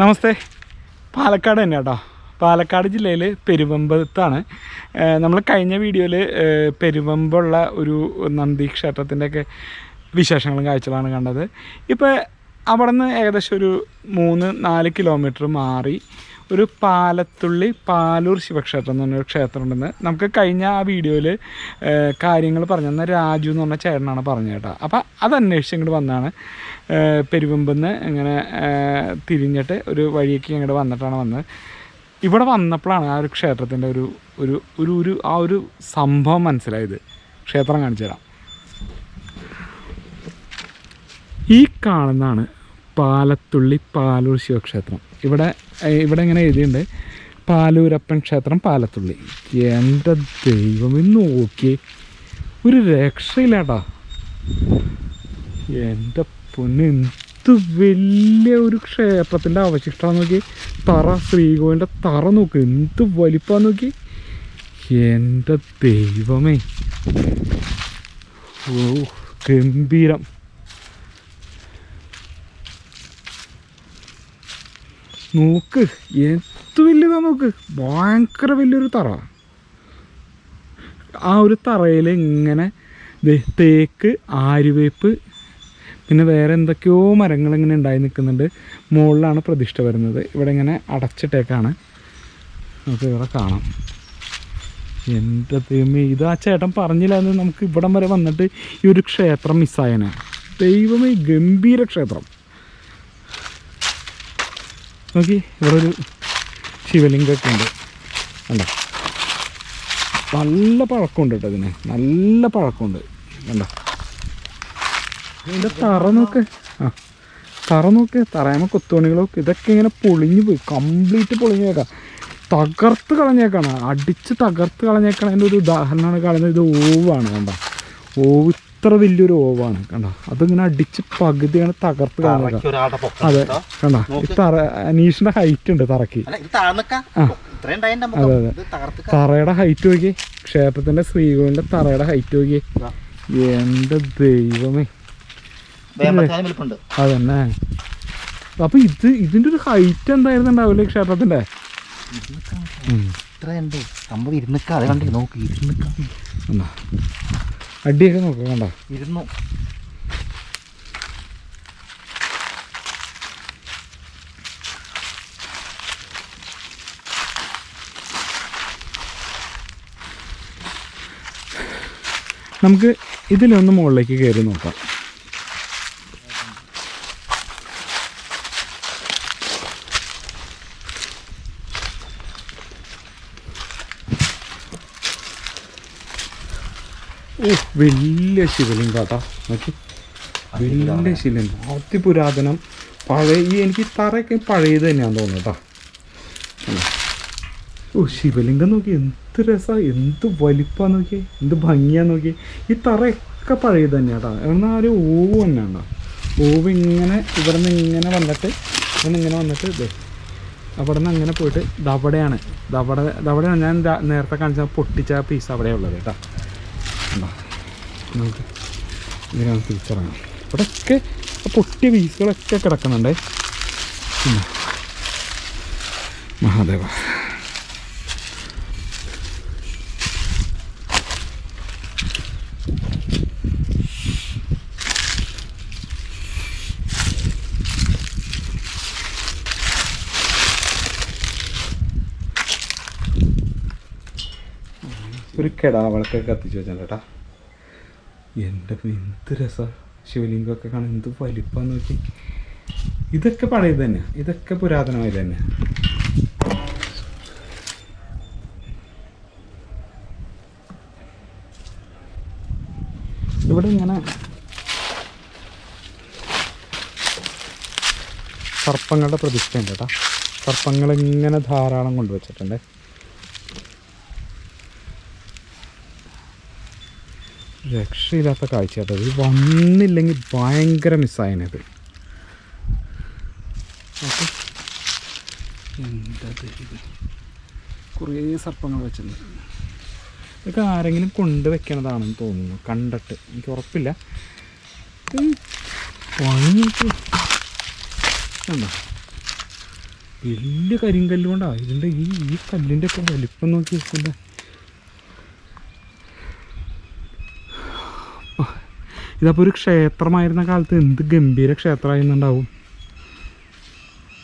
നമസ്തേ. പാലക്കാട് തന്നെ കേട്ടോ. പാലക്കാട് ജില്ലയിൽ പെരുവമ്പത്താണ്. നമ്മൾ കഴിഞ്ഞ വീഡിയോയിൽ പെരുവമ്പുള്ള ഒരു നന്ദി ക്ഷേത്രത്തിന്റെയൊക്കെ വിശേഷങ്ങളും കാഴ്ചകളാണ് കണ്ടത്. ഇപ്പോൾ അവിടെ നിന്ന് ഏകദേശം ഒരു മൂന്ന് നാല് കിലോമീറ്റർ മാറി. ഒരു പാലത്തുള്ളി പാലൂർ ശിവക്ഷേത്രം എന്ന് പറഞ്ഞൊരു ക്ഷേത്രം ഉണ്ടെന്ന് നമുക്ക് കഴിഞ്ഞ ആ വീഡിയോയിൽ കാര്യങ്ങൾ പറഞ്ഞു തന്ന രാജു എന്ന് പറഞ്ഞ ചേട്ടനാണ് പറഞ്ഞത് കേട്ടോ. അപ്പോൾ അന്വേഷിച്ച് ഇങ്ങോട്ട് വന്നതാണ് പെരുവെമ്പെന്ന് ഇങ്ങനെ തിരിഞ്ഞിട്ട് ഒരു വഴിയൊക്കെ ഇങ്ങോട്ട് വന്നിട്ടാണ് വന്നത്. ഇവിടെ വന്നപ്പോഴാണ് ആ ഒരു ക്ഷേത്രത്തിന്റെ ഒരു ഒരു ഒരു ഒരു ആ ഒരു സംഭവം മനസ്സിലായത്. ക്ഷേത്രം കാണിച്ചു തരാം. ഈ കാണുന്നതാണ് പാലത്തുള്ളി പാലൂർ ശിവക്ഷേത്രം. ഇവിടെ ഇവിടെ ഇങ്ങനെ എഴുതിയിട്ടുണ്ട്. പാലൂരപ്പൻ ക്ഷേത്രം പാലത്തുള്ളി. എന്റെ ദൈവം ഇന്ന് നോക്കി ഒരു രക്ഷയില്ലാട്ടാ എന്റെ പൊന്ന് എന്ത് വലിയ ഒരു ക്ഷേത്രത്തിന്റെ അവശിഷ്ടം നോക്കി തറ ശ്രീകോവിന്റെ തറ നോക്ക്. എന്ത് വലിപ്പാന്ന് നോക്കി എന്റെ ദൈവമേ. ഓ ഗംഭീരം. നോക്ക് എന്ത് വലിയതാ നോക്ക്. ഭയങ്കര വലിയൊരു തറ. ആ ഒരു തറയിൽ ഇങ്ങനെ തേക്ക് ആര്യവേപ്പ് പിന്നെ വേറെ എന്തൊക്കെയോ മരങ്ങൾ ഇങ്ങനെ ഉണ്ടായി നിൽക്കുന്നുണ്ട്. മുകളിലാണ് പ്രതിഷ്ഠ വരുന്നത്. ഇവിടെ ഇങ്ങനെ അടച്ചിട്ടേക്കാണ്. നമുക്ക് ഇവിടെ കാണാം. എന്റെ ദൈവമേ ഇത് ആ ചേട്ടൻ പറഞ്ഞില്ലാന്ന് നമുക്ക് ഇവിടം വരെ വന്നിട്ട് ഈ ഒരു ക്ഷേത്രം മിസ്സായനെ. ദൈവമേ ഗംഭീര ക്ഷേത്രം. നോക്കി ഇവിടെ ഒരു ശിവലിംഗമൊക്കെ ഉണ്ട് കണ്ടോ? നല്ല പഴക്കമുണ്ട് കേട്ടോ ഇതിന്. നല്ല പഴക്കമുണ്ട്. കണ്ടോ? ഇതിന്റെ തറ നോക്ക്. ആ തറ നോക്ക്. തറയാമ കൊത്തുപണികളൊക്കെ. ഇതൊക്കെ ഇങ്ങനെ പൊളിഞ്ഞു പോയി. കംപ്ലീറ്റ് പൊളിഞ്ഞേക്കാം. തകർത്ത് കളഞ്ഞേക്കാണ്. അടിച്ച് തകർത്ത് കളഞ്ഞേക്കണ അതിന്റെ ഒരു ഉദാഹരണമാണ് കാണുന്നത് ഇത്. ഓവാണ്. കണ്ടോ? ഓവ് ഇത്ര വലിയൊരു ഓവാണ് കണ്ടോ? അതിങ്ങനെ അടിച്ച് പകുതിയാണ് തകർത്ത് കാണുന്നത് അതെ കണ്ട കണ്ടോ? ഈ തറ അനീഷിന്റെ ഹൈറ്റ് ഉണ്ട് തറയ്ക്ക്. അതെ, അതെ. തറയുടെ ഹൈറ്റ് നോക്കി ക്ഷേത്രത്തിന്റെ ശ്രീകോവിലിന്റെ തറയുടെ ഹൈറ്റ് നോക്കി. എന്റെ ദൈവമേ. അതന്നെ. അപ്പൊ ഇത് ഇതിന്റെ ഒരു ഹൈറ്റ് എന്തായിരുന്നു ഉണ്ടാവില്ലേ ഈ ക്ഷേത്രത്തിന്റെ. ഇത്രയുണ്ട്. സംഭവം ഇരുന്നിക്കാതെ കണ്ടില്ല? നോക്ക് ഇരുന്നിക്ക കണ്ടോ? അടിയൊക്കെ നോക്കാം കണ്ടോ? ഇരുന്നു. നമുക്ക് ഇതിലൊന്ന് മുകളിലേക്ക് കയറി നോക്കാം. ഓ വലിയ ശിവലിംഗം കേട്ടോ. നോക്കി. വലിയ ശിവലിംഗം. അതിപുരാതനം പഴയ ഈ എനിക്ക് ഈ തറയൊക്കെ പഴയത് തന്നെയാന്ന് തോന്നുന്നു കേട്ടോ. ഓ ശിവലിംഗം നോക്കി. എന്ത് രസമാണ് എന്ത് വലിപ്പാന്ന് നോക്കി എന്ത് ഭംഗിയാ നോക്കി ഈ തറയൊക്കെ പഴയത് തന്നെയാട്ടോ എന്നാൽ ഒരു ഓവ് തന്നെയാണ് ഓവ് ഇങ്ങനെ ഇവിടെ നിന്ന് ഇങ്ങനെ വന്നിട്ട് ഇവിടെ ഇങ്ങനെ വന്നിട്ട് ഇതേ. അവിടെ നിന്ന് അങ്ങനെ പോയിട്ട് ദവടയാണ് ദവട ദവടയാണ് ഞാൻ നേരത്തെ കാണിച്ച പൊട്ടിച്ച പീസ് അവിടെയുള്ളത് കേട്ടോ? നമുക്ക് ഇതിനാണ് തിരിച്ചറിയണം ഇവിടെയൊക്കെ പൊട്ടിയ പീസുകളൊക്കെ കിടക്കുന്നുണ്ട്. മഹാദേവ. ഒരു കെടാവളൊക്കെ കത്തിച്ച് വെച്ചാൽ കേട്ടാ എന്റെ എന്ത് രസ. ശിവലിംഗമൊക്കെ കാണാൻ എന്ത് വലിപ്പാന്ന് നോക്കി. ഇതൊക്കെ പഴയത് തന്നെ. ഇതൊക്കെ പുരാതനമായത് തന്നെ. ഇവിടെ ഇങ്ങനെ സർപ്പങ്ങളുടെ പ്രതിഷ്ഠയുണ്ട് കേട്ടോ സർപ്പങ്ങൾ ഇങ്ങനെ ധാരാളം കൊണ്ടുവച്ചിട്ടുണ്ട്. രക്ഷയില്ലാത്ത കാഴ്ച കേട്ടോ ഇത് വന്നില്ലെങ്കിൽ ഭയങ്കര മിസ്സായനത് എന്താ കുറേ സർപ്പങ്ങൾ വെച്ചിട്ടുണ്ട്. ഇതൊക്കെ ആരെങ്കിലും കൊണ്ടുവെക്കണതാണെന്ന് തോന്നുന്നു. കണ്ടിട്ട്. എനിക്ക് ഉറപ്പില്ല. എന്താ? വലിയ കരിങ്കല്ലുകൊണ്ടാണ് ഇതിന്റെ ഈ ഈ കല്ലിന്റെ ഒക്കെ വലിപ്പം നോക്കി ഇതിന്റെ ഇതപ്പോൾ ഒരു ക്ഷേത്രമായിരുന്ന കാലത്ത് എന്ത് ഗംഭീര ക്ഷേത്രമായിരുന്നുണ്ടാവും?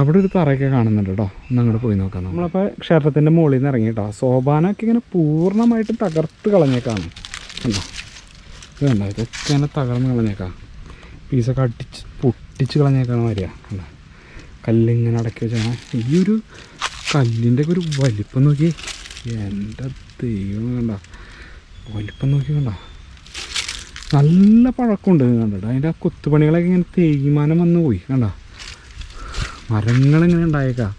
അവിടെ ഒരു തറയൊക്കെ കാണുന്നുണ്ട് കേട്ടോ അങ്ങോട്ട് പോയി നോക്കാം നമ്മളപ്പോൾ ക്ഷേത്രത്തിന്റെ മുകളിൽ നിന്ന് ഇറങ്ങി കേട്ടോ സോപാനമൊക്കെ ഇങ്ങനെ പൂർണമായിട്ട് തകർത്ത് കളഞ്ഞേക്കാണ്. കണ്ടോ? ഇത് കണ്ടോ? ഇതൊക്കെ ഇങ്ങനെ തകർന്ന് കളഞ്ഞേക്കാം. പീസൊക്കെ അടിച്ച് പൊട്ടിച്ച് കളഞ്ഞേക്കാണ് വരിക കണ്ടോ? കല്ലിങ്ങനെ അടക്കി വെച്ചാണ്. ഈ ഒരു കല്ലിന്റെ ഒക്കെ ഒരു വലിപ്പം നോക്കി എന്റെ ദൈവം കണ്ട? വലിപ്പം നോക്കി കണ്ടോ? നല്ല പഴക്കമുണ്ട് കണ്ടിട്ട് അതിന്റെ കൊത്തുപണികളൊക്കെ ഇങ്ങനെ തേയ്മാനം വന്ന് പോയി കണ്ടോ? മരങ്ങളിങ്ങനെ ഉണ്ടായേക്കാം?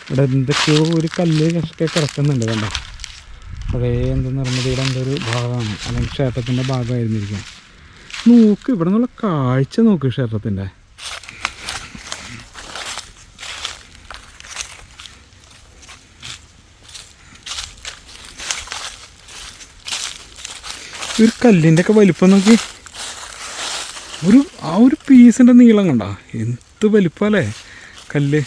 ഇവിടെ എന്തൊക്കെയോ ഒരു കല്ല് കിടക്കുന്നുണ്ട് കണ്ടോ? പഴയ എന്ത് നിർമ്മിതിയുടെ എന്തോ ഒരു ഭാഗമാണ്. അല്ലെങ്കിൽ ക്ഷേത്രത്തിന്റെ ഭാഗമായിരുന്നിരിക്കും. നോക്ക് ഇവിടെ നിന്നുള്ള കാഴ്ച നോക്ക് ക്ഷേത്രത്തിന്റെ. ഒരു കല്ലിന്റെ ഒക്കെ വലിപ്പം നോക്കി. ഒരു ആ ഒരു പീസിന്റെ നീളം കണ്ട? എന്ത് വലിപ്പമല്ലേ? കല്ല്.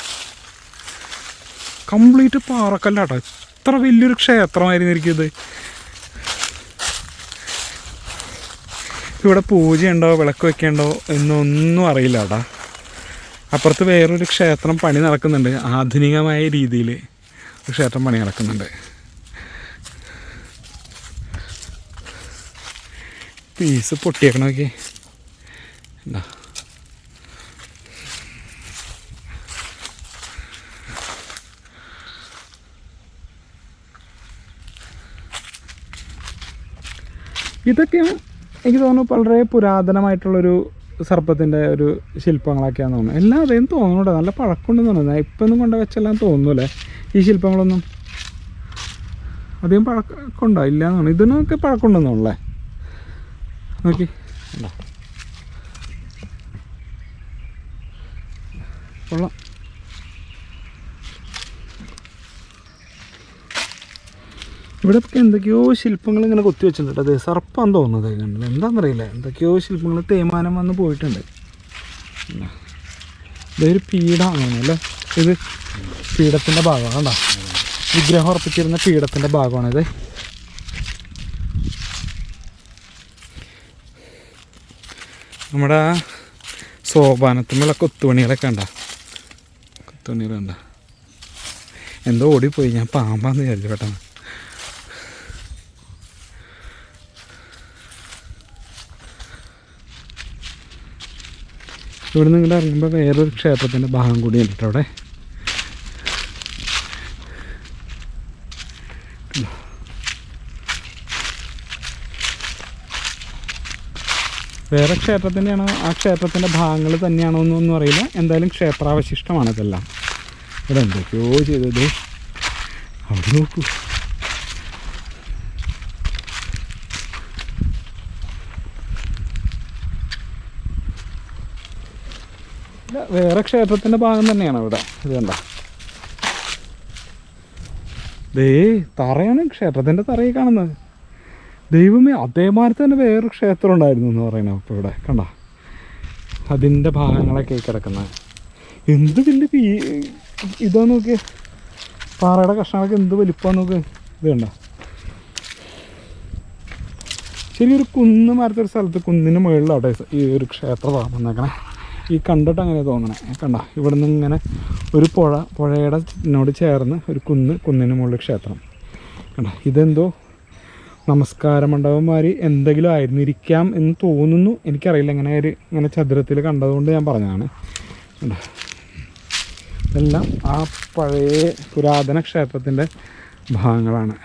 കംപ്ലീറ്റ് പാറക്കല്ലാട്ടോ. എത്ര വലിയൊരു ക്ഷേത്രമായിരുന്നു ഇരിക്കുന്നത് ഇവിടെ പൂജയുണ്ടോ വിളക്ക് വെക്കണ്ടോ എന്നൊന്നും അറിയില്ല കേട്ടാ അപ്പുറത്ത് വേറൊരു ക്ഷേത്രം പണി നടക്കുന്നുണ്ട് ആധുനികമായ രീതിയിൽ ഒരു ക്ഷേത്രം പണി നടക്കുന്നുണ്ട്. പീസ് പൊട്ടിയേക്കണമൊക്കെ എന്താ ഇതൊക്കെ എനിക്ക് തോന്നുന്നു വളരെ പുരാതനമായിട്ടുള്ളൊരു സർപ്പത്തിന്റെ ഒരു ശില്പങ്ങളൊക്കെയാന്ന് തോന്നുന്നു. എല്ലാം അതേം തോന്നുന്നുണ്ട് നല്ല പഴക്കമുണ്ടെന്ന് തോന്നുന്നു. ഇപ്പം ഒന്നും കൊണ്ട് വെച്ചെല്ലാം തോന്നുന്നല്ലേ ഈ ശില്പങ്ങളൊന്നും? അധികം പഴക്കമുണ്ടോ ഇല്ല എന്ന് തോന്നുന്നു. ഇതിനൊക്കെ പഴക്കമുണ്ടെന്ന് തോന്നുന്നല്ലേ നോക്കി. കൊള്ളാം. ഇവിടെ ഒക്കെ എന്തൊക്കെയോ ശില്പങ്ങൾ ഇങ്ങനെ കൊത്തി വെച്ചിട്ടുണ്ട്. അത് സർപ്പാന്ന് തോന്നുന്നത് കണ്ടത്. എന്താണെന്നറിയില്ല എന്തൊക്കെയോ ശില്പങ്ങൾ തേമാനം വന്ന് പോയിട്ടുണ്ട്. ഇതൊരു പീഠമാണ് അല്ലേ? ഇത് പീഠത്തിന്റെ ഭാഗമാണ് കണ്ടോ? വിഗ്രഹം ഉറപ്പിച്ചിരുന്ന പീഠത്തിന്റെ ഭാഗമാണിത് നമ്മുടെ സോപാനത്തിനുള്ള കൊത്തുപണികളൊക്കെ ഉണ്ട കൊത്തുപണികൾ കണ്ട? എന്തോ ഓടിപ്പോയി. ഞാൻ പാമ്പാന്ന് വിചാരിച്ചു പെട്ടെന്ന് ഇവിടെ നിങ്ങൾ ഇറങ്ങുമ്പോൾ വേറൊരു ക്ഷേത്രത്തിന്റെ ഭാഗം കൂടി ഉണ്ട് അവിടെ. വേറെ ക്ഷേത്രത്തിന്റെയാണോ ആ ക്ഷേത്രത്തിന്റെ ഭാഗങ്ങൾ തന്നെയാണോ എന്നൊന്നും അറിയില്ല. എന്തായാലും ക്ഷേത്രാവശിഷ്ടമാണ് ഇതെല്ലാം. ഇവിടെ എന്തൊക്കെയോ ചെയ്തത്. അവിടെ നോക്കൂ ഇല്ല, വേറെ ക്ഷേത്രത്തിന്റെ ഭാഗം തന്നെയാണ് അവിടെ ഇത് കണ്ട? ദേ തറയാണ് ക്ഷേത്രത്തിന്റെ തറയിൽ കാണുന്നത്. ദൈവമേ അതേമാതിരി തന്നെ വേറൊരു ക്ഷേത്രം ഉണ്ടായിരുന്നു എന്ന് പറയുന്നത് അപ്പോൾ ഇവിടെ. കണ്ട? അതിന്റെ ഭാഗങ്ങളൊക്കെ കിടക്കുന്നത് എന്ത് വലിയ പീ ഇതാ നോക്കിയേ. പാറയുടെ കഷ്ണങ്ങളൊക്കെ എന്ത് വലിപ്പമാണ് നോക്ക്. ഇത് കണ്ട? ശരി ഒരു കുന്ന് മരത്തൊരു സ്ഥലത്ത് കുന്നിന് മുകളിലാണ് ഈ ഒരു ക്ഷേത്ര ഭാഗം വന്നേക്കണേ. ഈ കണ്ടിട്ട് അങ്ങനെ തോന്നണേ. കണ്ട? ഇവിടെ നിന്ന് ഇങ്ങനെ ഒരു പുഴ പുഴയുടെ നോട് ചേർന്ന് ഒരു കുന്ന് കുന്നിന് മുകളിൽ ക്ഷേത്രം. കണ്ട? ഇതെന്തോ നമസ്കാര മണ്ഡപന്മാർ എന്തെങ്കിലും ആയിരുന്നിരിക്കാം എന്ന് തോന്നുന്നു. എനിക്കറിയില്ല. ഇങ്ങനെ ഒരു ഇങ്ങനെ ചതുരത്തിൽ കണ്ടതുകൊണ്ട് ഞാൻ പറഞ്ഞതാണ്. കണ്ട? എല്ലാം ആ പഴയ പുരാതന ക്ഷേത്രത്തിന്റെ ഭാഗങ്ങളാണ്.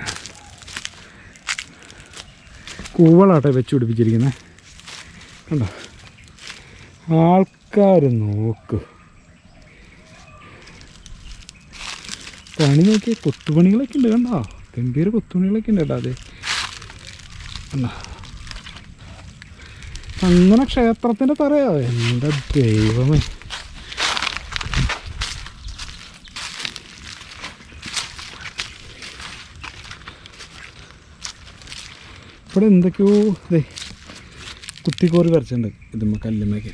കൂവളാട്ടെ വെച്ച് പിടിപ്പിച്ചിരിക്കുന്നത് കണ്ടോ? ആൾക്കാർ നോക്ക്. പണി നോക്കിയ കൊത്തുപണികളൊക്കെ ഉണ്ട് കണ്ടോ? ഗംഭീര കൊത്തുപണികളൊക്കെ ഉണ്ട് കേട്ടോ അതെ. അങ്ങനെ ക്ഷേത്രത്തിന്റെ തറയോ? എന്റെ ദൈവമേ. ഇവിടെ എന്തൊക്കെയോ ഇതേ കുത്തിക്കോറി വരച്ചിട്ടുണ്ട് ഇതുമ്മ കല്ലുമ്മയൊക്കെ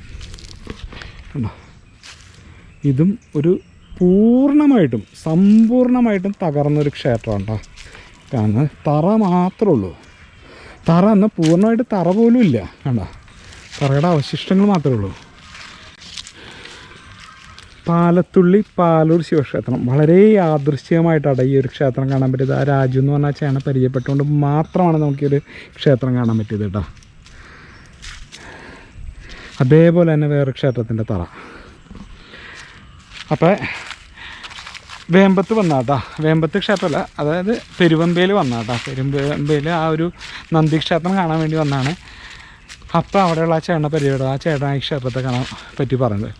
കണ്ടോ? ഇതും ഒരു പൂർണമായിട്ടും സമ്പൂർണമായിട്ടും തകർന്നൊരു ക്ഷേത്രമാണ് കേട്ടോ കാരണം തറ മാത്രമേ ഉള്ളൂ. തറ എന്നാൽ പൂർണമായിട്ട് തറ പോലും ഇല്ല കണ്ടോ? തറയുടെ അവശിഷ്ടങ്ങൾ മാത്രമേ ഉള്ളൂ. പാലത്തുള്ളി പാലൂർ ശിവക്ഷേത്രം. വളരെ യാദൃശ്യമായിട്ടാണ് ഈ ഒരു ക്ഷേത്രം കാണാൻ പറ്റിയത്. ആ രാജു എന്ന് പറഞ്ഞ ചേന പരിചയപ്പെട്ടുകൊണ്ട് മാത്രമാണ് നമുക്കൊരു ക്ഷേത്രം കാണാൻ പറ്റിയത് കേട്ടോ അതേപോലെ തന്നെ വേറെ ക്ഷേത്രത്തിന്റെ തറ. അപ്പോൾ വേമ്പത്ത് വന്നാട്ടാ. വേമ്പത്ത് ക്ഷേത്രമല്ല അതായത് പെരുവമ്പയിൽ വന്നാട്ടാ. പെരുവമ്പയിൽ ആ ഒരു നന്ദി ക്ഷേത്രം കാണാൻ വേണ്ടി വന്നാണ്. അപ്പോൾ അവിടെയുള്ള ആ ചേട്ടനെ പരിപാടി ആ ചേട്ടൻ ഈ ക്ഷേത്രത്തെ കാണാൻ പറ്റി പറഞ്ഞത്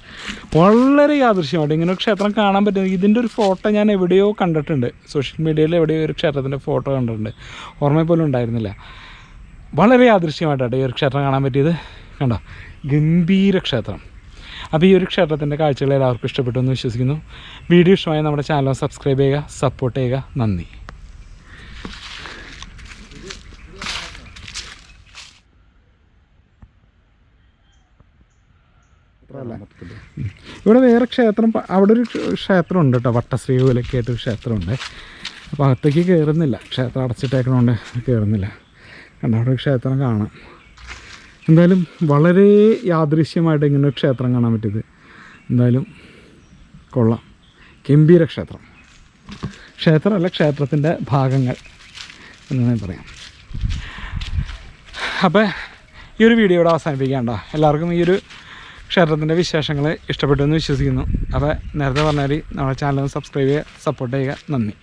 വളരെ യാദൃശ്യമായിട്ട് ഇങ്ങനെ ഒരു ക്ഷേത്രം കാണാൻ പറ്റുന്നത് ഇതിന്റെ ഒരു ഫോട്ടോ ഞാൻ എവിടെയോ കണ്ടിട്ടുണ്ട്. സോഷ്യൽ മീഡിയയിൽ എവിടെയോ ഒരു ക്ഷേത്രത്തിന്റെ ഫോട്ടോ കണ്ടിട്ടുണ്ട്. ഓർമ്മ പോലും ഉണ്ടായിരുന്നില്ല. വളരെ യാദൃശ്യമായിട്ടാണ് ഈ ഒരു ക്ഷേത്രം കാണാൻ പറ്റിയത്. കണ്ടോ? ഗംഭീര ക്ഷേത്രം അപ്പോൾ ഈ ഒരു ക്ഷേത്രത്തിന്റെ കാഴ്ചകൾ എല്ലാവർക്കും ഇഷ്ടപ്പെട്ടു എന്ന് വിശ്വസിക്കുന്നു. വീഡിയോ ഇഷ്ടമായി നമ്മുടെ ചാനൽ സബ്സ്ക്രൈബ് ചെയ്യുക സപ്പോർട്ട് ചെയ്യുക. നന്ദി. ഇവിടെ വേറെ ക്ഷേത്രം അവിടെ ഒരു ക്ഷ- ക്ഷേത്രം ഉണ്ട് കേട്ടോ വട്ടശ്രീകോലൊക്കെ ആയിട്ടൊരു ക്ഷേത്രമുണ്ട്. അപ്പോൾ അകത്തേക്ക് കയറുന്നില്ല ക്ഷേത്രം അടച്ചിട്ടേക്കണോണ്ട് കയറുന്നില്ല കണ്ട? അവിടെ ഒരു ക്ഷേത്രം കാണാം. എന്തായാലും വളരെ യാദൃശ്യമായിട്ട് ഇങ്ങനെ ക്ഷേത്രം കാണാൻ പറ്റിയത്. എന്തായാലും കൊള്ളാം. ഗംഭീര ക്ഷേത്രം. ക്ഷേത്രമല്ല ക്ഷേത്രത്തിന്റെ ഭാഗങ്ങൾ എന്ന് ഞാൻ പറയാം. അപ്പോൾ ഈ ഒരു വീഡിയോ ഇവിടെ അവസാനിപ്പിക്കാണ്ട എല്ലാവർക്കും ഈ ഒരു ക്ഷേത്രത്തിന്റെ വിശേഷങ്ങൾ ഇഷ്ടപ്പെട്ടു എന്ന് വിശ്വസിക്കുന്നു. അപ്പോൾ നേരത്തെ പറഞ്ഞാൽ നമ്മുടെ ചാനൽ സബ്സ്ക്രൈബ് ചെയ്യുക സപ്പോർട്ട് ചെയ്യുക. നന്ദി.